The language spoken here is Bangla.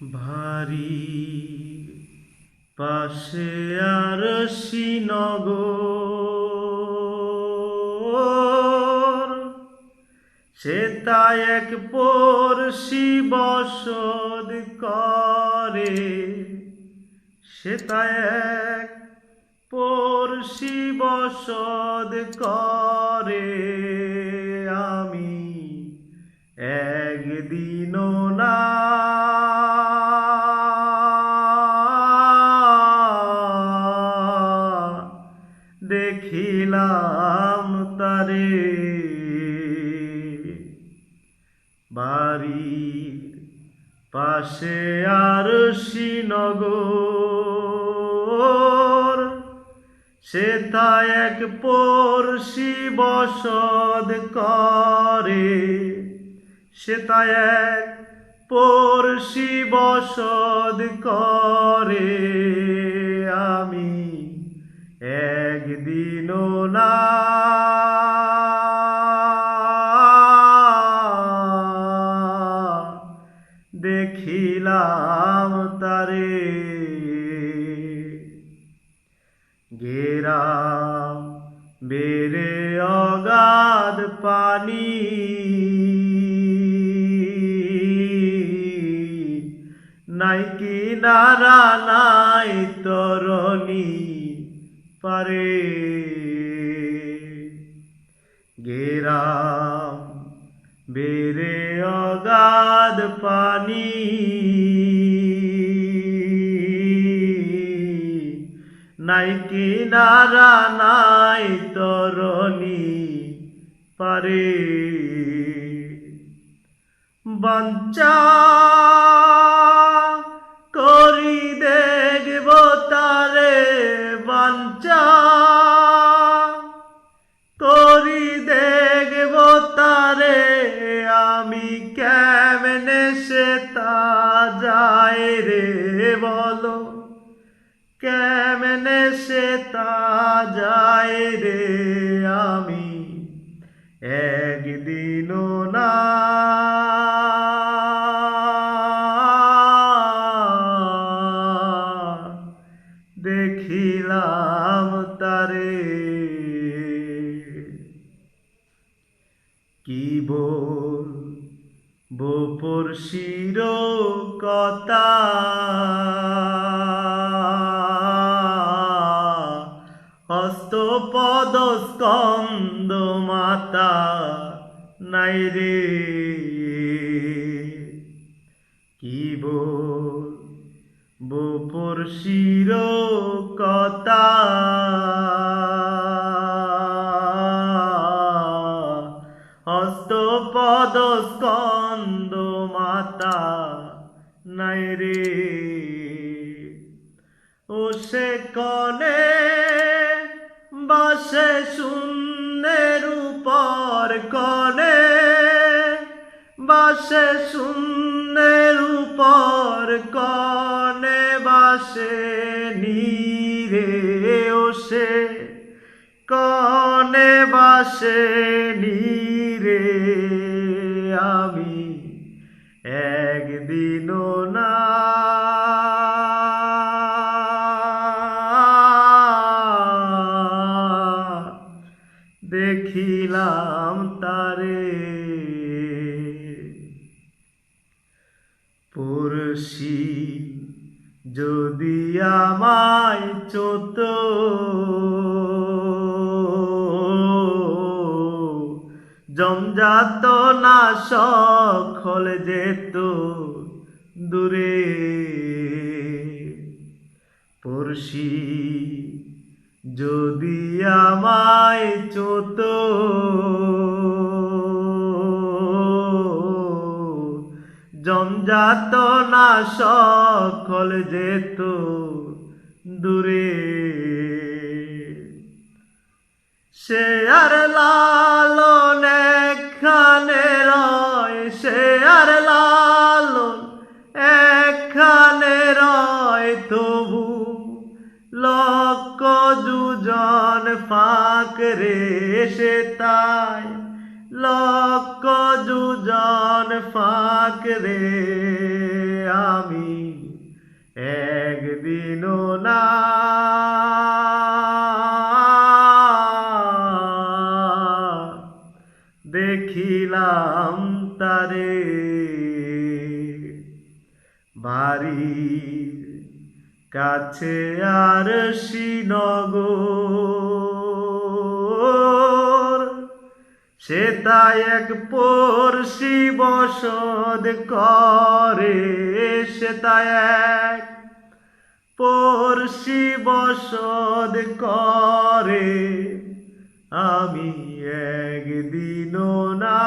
ভারী পাশে আর শ্রীনগর। সে তাই এক পড়শি বসদ করে। সে তাই এক পড়শি বসদ করে। আমি একদিনও দেখিলাম তারে। বাড়ি পাশে আর শ্রীনগর তা এক পড়শি বসদ করে। তা এক পড়শি বসদ করে। আমি একদিনও না। দেখিলাম তারে। গেরাম বেড়ে অগাধ পানি। নাই কিনারা নাই তরণী। পারে। গেরাম বেড়ে অগাধ পানি। নাই কিনারা নাই তরণী পারে। বঞ্চা আমি কেমনে সে তা যায় রে বলো। কেমনে সে তা যায় রে আমি একদিনও না। দেখিলাম তারে। কি বল বপর শির কথা হস্তপদ স্কন্দ মাতা নাই রে। কি বপর শির কথা হস্তপদ স্কন্দ রে। ও সে কনে বাসে শূন্যের উপর কনে, বাসে শূন্যের উপর কনে বাসে নীরে। ও সে কনে বাসে নীরে। আমি একদিনও না দেখিলাম তারে। পুরুষি যদি আমায় চোত জমজাত না সখল যেত দূরে। পড়শি যদি আমায় জমজাত না সকল যেত দূরে। সে আর লালন এখানে রয়, সে আর লালন এখানে রয়, তবু লক্ষ দুজন ফাঁক রে সে তাই। লক্ষ দুজন ফাঁক রে আমি একদিনও না। দেখিলাম তারে বাড়ির কাছে আর শ্রীনগর সে এক পড়শি বসদ করে সে এক পড়শি বসদ করে। আমি একদিনও না